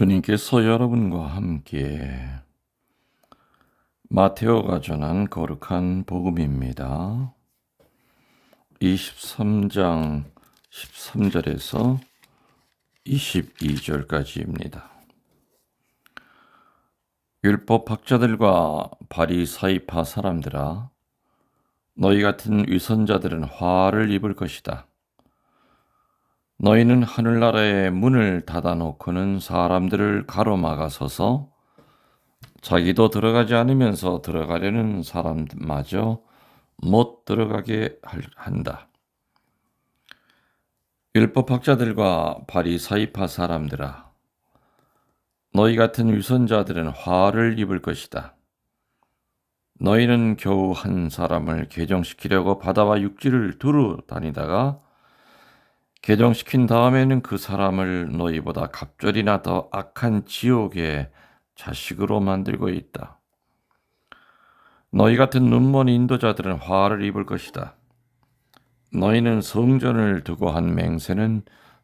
주님께서 여러분과 함께 마테오가 전한 거룩한 복음입니다. 23장 13절에서 22절까지입니다. 율법 학자들과 바리사이파 사람들아 너희 같은 위선자들은 화를 입을 것이다. 너희는 하늘나라의 문을 닫아놓고는 사람들을 가로막아 서서 자기도 들어가지 않으면서 들어가려는 사람마저 못 들어가게 한다. 율법학자들과 바리사이파 사람들아, 너희 같은 위선자들은 화를 입을 것이다. 너희는 겨우 한 사람을 개정시키려고 바다와 육지를 두루 다니다가 개정시킨 다음에는 그 사람을 너희보다 갑절이나 더 악한 지옥의 자식으로 만들고 있다. 너희 같은 눈먼 인도자들은 화를 입을 것이다. 너희는 성전을 두고 한 맹세는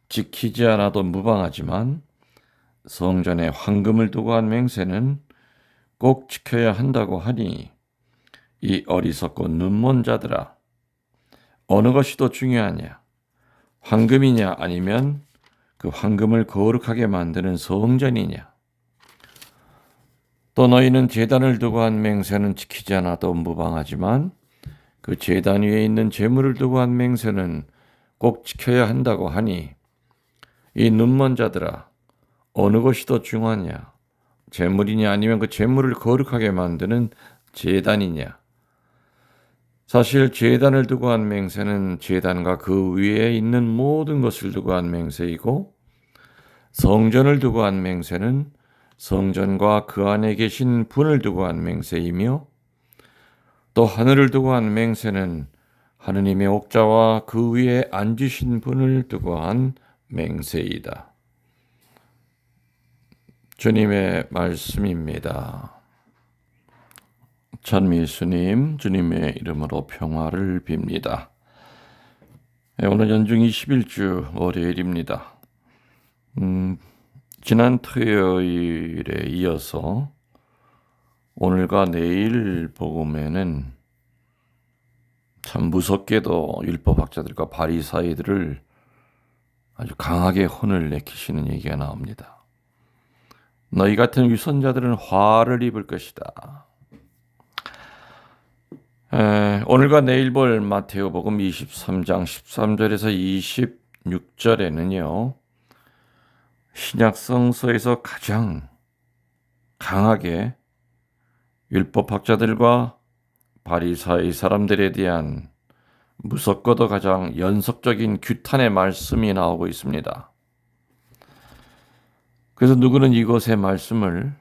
지키지 않아도 무방하지만 성전에 황금을 두고 한 맹세는 꼭 지켜야 한다고 하니 이 어리석고 눈먼 자들아 어느 것이 더 중요하냐 황금이냐 아니면 그 황금을 거룩하게 만드는 성전이냐? 또 너희는 재단을 두고 한 맹세는 지키지 않아도 무방하지만 그 재단 위에 있는 재물을 두고 한 맹세는 꼭 지켜야 한다고 하니 이 눈먼 자들아 어느 것이 더 중요하냐? 재물이냐 아니면 그 재물을 거룩하게 만드는 재단이냐? 사실 제단을 두고 한 맹세는 제단과 그 위에 있는 모든 것을 두고 한 맹세이고 성전을 두고 한 맹세는 성전과 그 안에 계신 분을 두고 한 맹세이며 또 하늘을 두고 한 맹세는 하느님의 옥자와 그 위에 앉으신 분을 두고 한 맹세이다. 주님의 말씀입니다. 찬미수님 주님의 이름으로 평화를 빕니다. 네, 오늘 연중 21주 월요일입니다. 음, 지난 토요일에 이어서 오늘과 내일 복음에는 참 무섭게도 율법학자들과 바리사이들을 아주 강하게 혼을 내키시는 얘기가 나옵니다. 너희 같은 위선자들은 화를 입을 것이다. 에, 오늘과 내일 볼 마테오복음 23장 13절에서 26절에는요. 신약 성서에서 가장 강하게 율법학자들과 바리사의 사람들에 대한 무섭고도 가장 연속적인 규탄의 말씀이 나오고 있습니다. 그래서 누구는 이것의 말씀을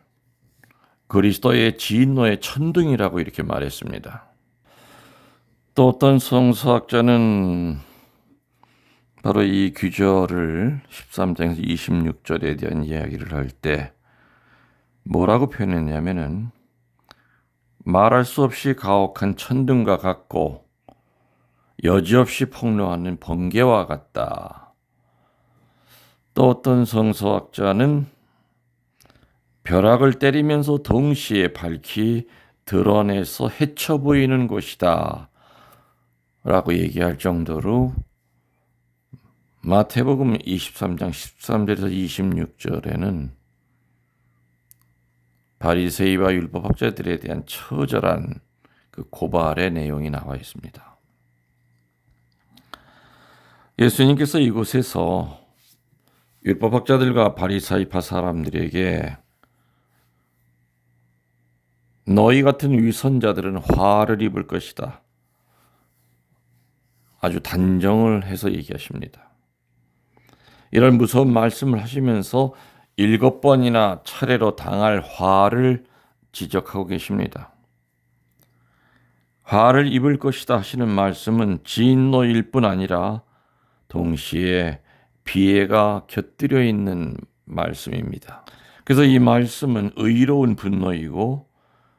그리스도의 진노의 천둥이라고 이렇게 말했습니다. 또 어떤 성서학자는 바로 이 규절을 13장에서 26절에 대한 이야기를 할 때 뭐라고 표현했냐면은 말할 수 없이 가혹한 천둥과 같고 여지없이 폭로하는 번개와 같다. 또 어떤 성서학자는 벼락을 때리면서 동시에 밝히 드러내서 헤쳐 보이는 곳이다. 라고 얘기할 정도로 마태복음 23장 13절에서 26절에는 바리새이와 율법학자들에 대한 처절한 그 고발의 내용이 나와 있습니다. 예수님께서 이곳에서 율법학자들과 바리사이파 사람들에게 너희 같은 위선자들은 화를 입을 것이다. 아주 단정을 해서 얘기하십니다. 이런 무서운 말씀을 하시면서 일곱 번이나 차례로 당할 화를 지적하고 계십니다. 화를 입을 것이다 하시는 말씀은 진노일 뿐 아니라 동시에 비애가 곁들여 있는 말씀입니다. 그래서 이 말씀은 의로운 분노이고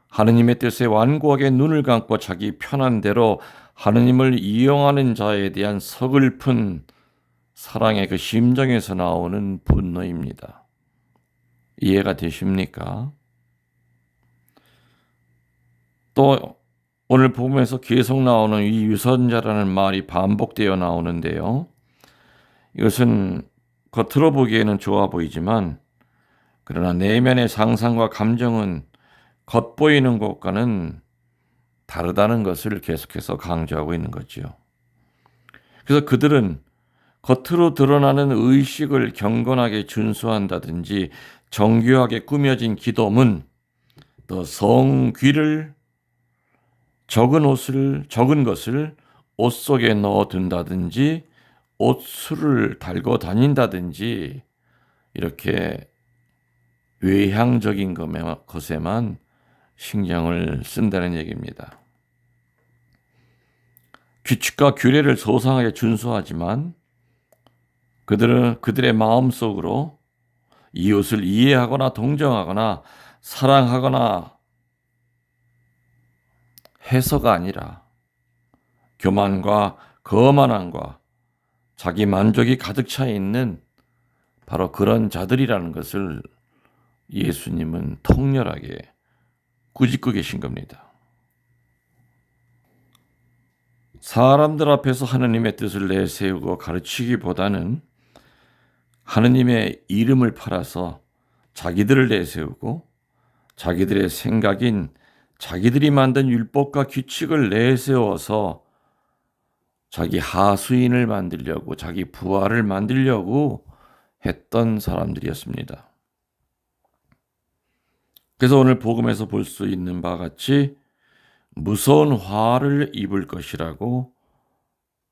하느님의 뜻에 완고하게 눈을 감고 자기 편한 대로 하느님을 이용하는 자에 대한 서글픈 사랑의 그 심정에서 나오는 분노입니다. 이해가 되십니까? 또 오늘 복음에서 계속 나오는 이 유선자라는 말이 반복되어 나오는데요. 이것은 겉으로 보기에는 좋아 보이지만 그러나 내면의 상상과 감정은 겉보이는 것과는 다르다는 것을 계속해서 강조하고 있는 거지요. 그래서 그들은 겉으로 드러나는 의식을 경건하게 준수한다든지 정교하게 꾸며진 기도문, 또 성귀를 적은 옷을 적은 것을 옷 속에 넣어 둔다든지 옷술을 달고 다닌다든지 이렇게 외향적인 것에만 신경을 쓴다는 얘기입니다. 규칙과 규례를 소상하게 준수하지만 그들은 그들의 마음 속으로 이웃을 이해하거나 동정하거나 사랑하거나 해서가 아니라 교만과 거만함과 자기 만족이 가득 차 있는 바로 그런 자들이라는 것을 예수님은 통렬하게 꾸짖고 계신 겁니다. 사람들 앞에서 하느님의 뜻을 내세우고 가르치기보다는 하느님의 이름을 팔아서 자기들을 내세우고 자기들의 생각인 자기들이 만든 율법과 규칙을 내세워서 자기 하수인을 만들려고 자기 부하를 만들려고 했던 사람들이었습니다. 그래서 오늘 복음에서 볼 수 있는 바와 같이 무서운 화를 입을 것이라고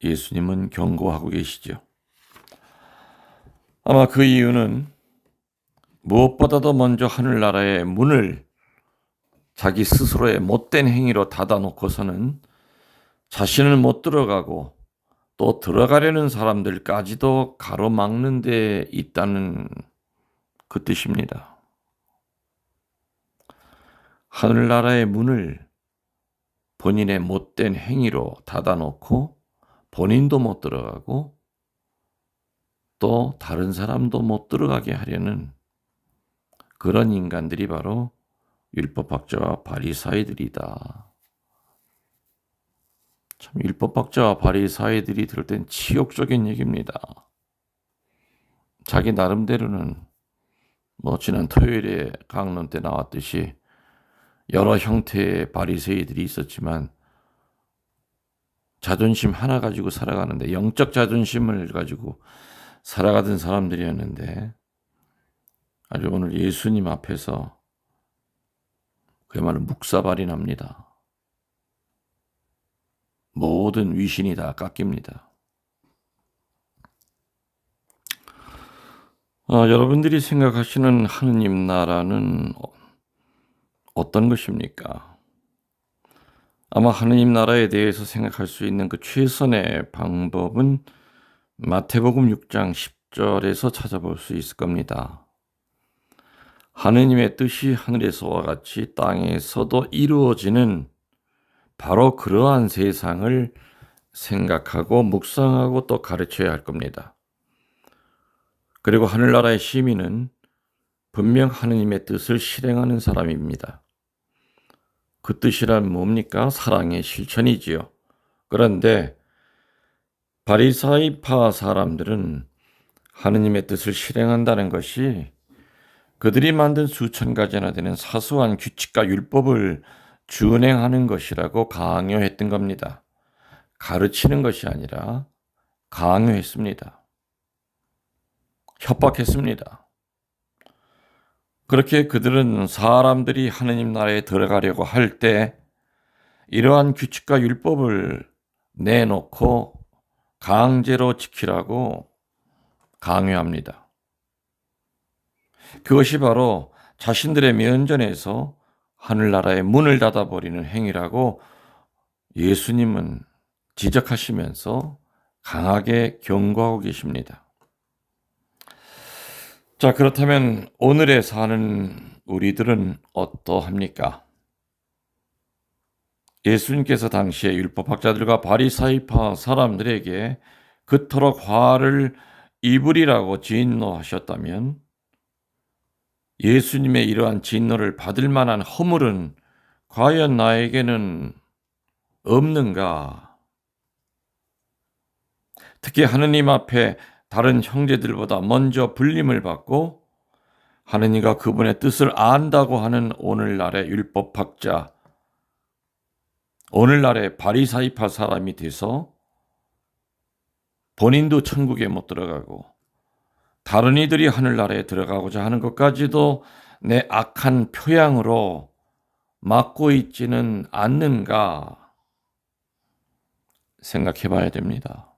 예수님은 경고하고 계시죠. 아마 그 이유는 무엇보다도 먼저 하늘나라의 문을 자기 스스로의 못된 행위로 닫아놓고서는 자신을 못 들어가고 또 들어가려는 사람들까지도 가로막는 데 있다는 그 뜻입니다. 하늘나라의 문을 본인의 못된 행위로 닫아놓고 본인도 못 들어가고 또 다른 사람도 못 들어가게 하려는 그런 인간들이 바로 율법학자와 바리사이들이다. 참 율법학자와 바리사이들이 들을 땐 치욕적인 얘기입니다. 자기 나름대로는 뭐 지난 토요일에 강론 때 나왔듯이 여러 형태의 바리새이들이 있었지만 자존심 하나 가지고 살아가는데 영적 자존심을 가지고 살아가던 사람들이었는데 아주 오늘 예수님 앞에서 그야말로 묵사발이 납니다. 모든 위신이 다 깎입니다. 아, 여러분들이 생각하시는 하느님 나라는 어떤 것입니까? 아마 하느님 나라에 대해서 생각할 수 있는 그 최선의 방법은 마태복음 6장 10절에서 찾아볼 수 있을 겁니다. 하느님의 뜻이 하늘에서와 같이 땅에서도 이루어지는 바로 그러한 세상을 생각하고 묵상하고 또 가르쳐야 할 겁니다. 그리고 하늘나라의 시민은 분명 하느님의 뜻을 실행하는 사람입니다. 그 뜻이란 뭡니까? 사랑의 실천이지요. 그런데 바리사이파 사람들은 하느님의 뜻을 실행한다는 것이 그들이 만든 수천 가지나 되는 사소한 규칙과 율법을 준행하는 것이라고 강요했던 겁니다. 가르치는 것이 아니라 강요했습니다. 협박했습니다. 그렇게 그들은 사람들이 하느님 나라에 들어가려고 할 때 이러한 규칙과 율법을 내놓고 강제로 지키라고 강요합니다. 그것이 바로 자신들의 면전에서 하늘나라의 문을 닫아버리는 행위라고 예수님은 지적하시면서 강하게 경고하고 계십니다. 자, 그렇다면 오늘에 사는 우리들은 어떠합니까? 예수님께서 당시에 율법학자들과 바리사이파 사람들에게 그토록 화를 입으리라고 진노하셨다면 예수님의 이러한 진노를 받을 만한 허물은 과연 나에게는 없는가? 특히 하느님 앞에 다른 형제들보다 먼저 불림을 받고 하느님과 그분의 뜻을 안다고 하는 오늘날의 율법학자, 오늘날의 바리사이파 사람이 돼서 본인도 천국에 못 들어가고 다른 이들이 하늘나라에 들어가고자 하는 것까지도 내 악한 표양으로 막고 있지는 않는가 생각해 봐야 됩니다.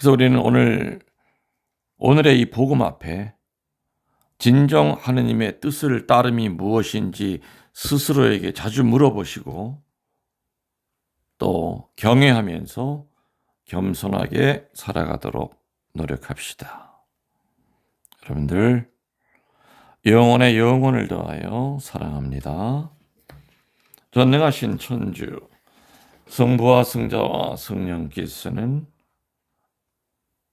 그래서 우리는 오늘 오늘의 이 복음 앞에 진정 하느님의 뜻을 따름이 무엇인지 스스로에게 자주 물어보시고 또 경외하면서 겸손하게 살아가도록 노력합시다. 여러분들 영혼의 영혼을 더하여 사랑합니다. 전능하신 천주 성부와 성자와 성령께서는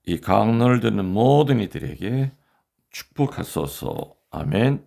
이 강론을 듣는 모든 이들에게 축복하소서. 아멘.